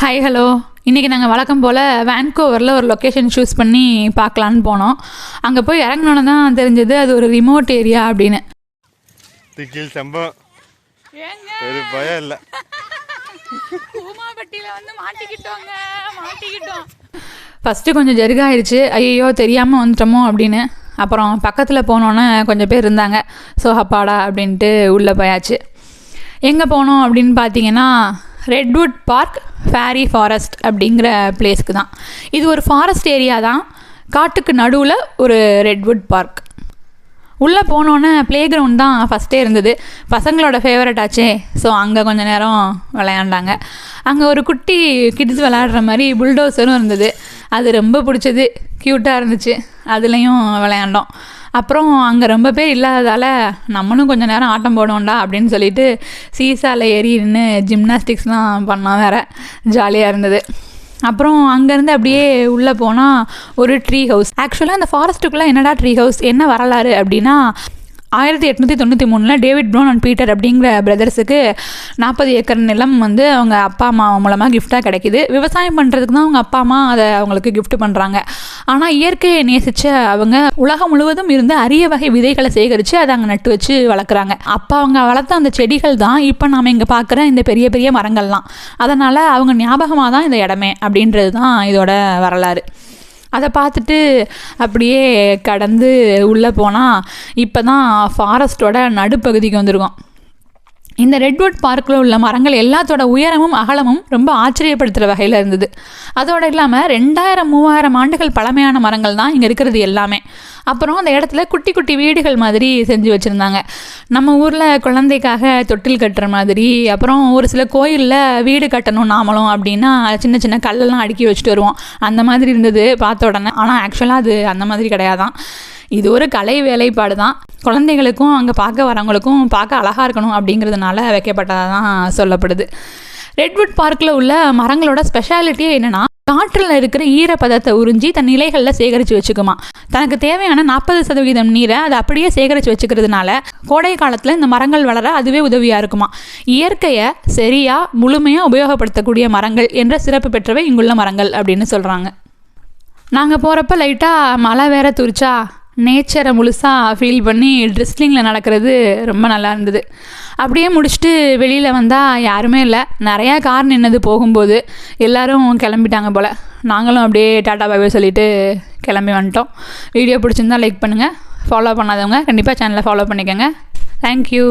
Hi hello இன்றைக்கி நாங்கள் வழக்கம் போல் வேன்கோவரில் ஒரு லொக்கேஷன் சூஸ் பண்ணி பார்க்கலான்னு போனோம். அங்கே போய் இறங்கினோன்னு தான் தெரிஞ்சது அது ஒரு ரிமோட் ஏரியா அப்படின்னு. திக்கில் சம்பவம் ஒரு பயம் இல்லை. வந்து மாட்டிக்கிட்டோங்க மாட்டிக்கிட்டோம். ஃபஸ்ட்டு கொஞ்சம் ஜெருகாயிருச்சு. ஐயோ தெரியாமல் வந்துட்டோமோ அப்படின்னு. அப்புறம் பக்கத்தில் போனோன்னே கொஞ்சம் பேர் இருந்தாங்க. ஸோ அப்பாடா அப்படின்ட்டு உள்ளே போயாச்சு. எங்கே போனோம் அப்படின்னு பார்த்தீங்கன்னா ரெட்வுட் பார்க் ஃபேரி ஃபாரஸ்ட் அப்படிங்கிற பிளேஸ்க்கு தான். இது ஒரு ஃபாரஸ்ட் ஏரியா தான். காட்டுக்கு நடுவில் ஒரு ரெட்வுட் பார்க் உள்ளே போனோன்னே ப்ளே கிரவுண்ட் தான் ஃபஸ்ட்டே இருந்தது. பசங்களோட ஃபேவரட் ஆச்சே. ஸோ அங்கே கொஞ்ச நேரம் விளையாண்டாங்க. அங்கே ஒரு குட்டி கிட்ஸ் விளையாடுற மாதிரி புல்டோசரும் இருந்தது. அது ரொம்ப பிடிச்சது. க்யூட்டாக இருந்துச்சு. அதுலேயும் விளையாண்டோம். அப்புறம் அங்கே ரொம்ப பேர் இல்லாததால் நம்மளும் கொஞ்சம் நேரம் ஆட்டம் போடணும்டா அப்படின்னு சொல்லிட்டு சீசாவில் ஏறி நின்று ஜிம்னாஸ்டிக்ஸ்லாம் பண்ணோம் வேற. ஜாலியாக இருந்தது. அப்புறம் அங்கேருந்து அப்படியே உள்ளே போனால் ஒரு ட்ரீ ஹவுஸ் ஆக்சுவலாக அந்த ஃபாரஸ்ட்டுக்குள்ளே என்னடா ட்ரீ ஹவுஸ் என்ன வரலாறு அப்படின்னா ஆயிரத்தி எட்நூற்றி தொண்ணூற்றி மூணில் டேவிட் ப்ரோன் அண்ட் பீட்டர் அப்படிங்கிற பிரதர்ஸுக்கு நாற்பது ஏக்கர் நிலம் வந்து அவங்க அப்பா அம்மா மூலமாக கிஃப்டாக கிடைக்கிது. விவசாயம் பண்ணுறதுக்கு தான் அவங்க அப்பா அம்மா அதை அவங்களுக்கு கிஃப்ட் பண்ணுறாங்க ஆனால் இயற்கையை நேசித்த அவங்க உலகம் முழுவதும் இருந்து அரிய வகை விதைகளை சேகரித்து அதை அங்கே நட்டு வச்சு வளர்க்குறாங்க. அப்போ அவங்க வளர்த்த அந்த செடிகள் தான் இப்போ நாம் இங்கே பார்க்குற இந்த பெரிய பெரிய மரங்கள்லாம். அதனால் அவங்க ஞாபகமாக தான் இந்த இடமே அப்படின்றது தான் இதோட வரலாறு. அதை பார்த்துட்டு அப்படியே கடந்து உள்ளே போனால் இப்போ தான் ஃபாரஸ்ட்டோட நடுப்பகுதிக்கு வந்திருக்கோம். இந்த ரெட்வுட் பார்க்கில் உள்ள மரங்கள் எல்லாத்தோட உயரமும் அகலமும் ரொம்ப ஆச்சரியப்படுத்துகிற வகையில் இருந்தது. அதோடு இல்லாமல் ரெண்டாயிரம் மூவாயிரம் ஆண்டுகள் பழமையான மரங்கள் தான் இங்கே இருக்கிறது எல்லாமே. அப்புறம் அந்த இடத்துல குட்டி குட்டி வீடுகள் மாதிரி செஞ்சு வச்சுருந்தாங்க. நம்ம ஊரில் குழந்தைக்காக தொட்டில் கட்டுற மாதிரி அப்புறம் ஒரு சில கோயிலில் வீடு கட்டணும் நாமளும் அப்படின்னா சின்ன சின்ன கல்லெல்லாம் அடுக்கி வச்சுட்டு வருவோம். அந்த மாதிரி இருந்தது பார்த்த உடனே. ஆனால் ஆக்சுவலாக அது அந்த மாதிரி கிடையாதான். இது ஒரு கலை வேலைப்பாடு தான். குழந்தைகளுக்கும் அங்கே பார்க்க வரவங்களுக்கும் பார்க்க அழகாக இருக்கணும் அப்படிங்கிறதுனால வைக்கப்பட்டதாக தான் சொல்லப்படுது. ரெட்வுட் பார்க்கில் உள்ள மரங்களோட ஸ்பெஷாலிட்டியே என்னென்னா காற்றில் இருக்கிற ஈரப்பதத்தை உறிஞ்சி தன் நிலைகளில் சேகரித்து வச்சுக்குமா தனக்கு தேவையான நாற்பது சதவீதம் நீரை அதை அப்படியே சேகரித்து வச்சுக்கிறதுனால கோடை காலத்தில் இந்த மரங்கள் வளர அதுவே உதவியாக இருக்குமா இயற்கையை சரியாக முழுமையாக உபயோகப்படுத்தக்கூடிய மரங்கள் என்ற சிறப்பு பெற்றவை இங்குள்ள மரங்கள் அப்படின்னு சொல்கிறாங்க நாங்கள் போகிறப்ப லைட்டாக மழை வேற துரிச்சா? நேச்சரை முழுசாக ஃபீல் பண்ணி ட்ரிஸ்லிங்கில் நடக்கிறது ரொம்ப நல்லா இருந்தது. அப்படியே முடிச்சுட்டு வெளியில் வந்தால் யாருமே இல்லை. நிறையா கார் நின்னது போகும்போது எல்லோரும் கிளம்பிட்டாங்க போல். நாங்களும் அப்படியே டாட்டா பாபே சொல்லிவிட்டு கிளம்பி வந்துட்டோம். வீடியோ பிடிச்சிருந்தா லைக் பண்ணுங்கள் ஃபாலோ பண்ணாதவங்க கண்டிப்பாக சேனலை ஃபாலோ பண்ணிக்கோங்க. தேங்க்யூ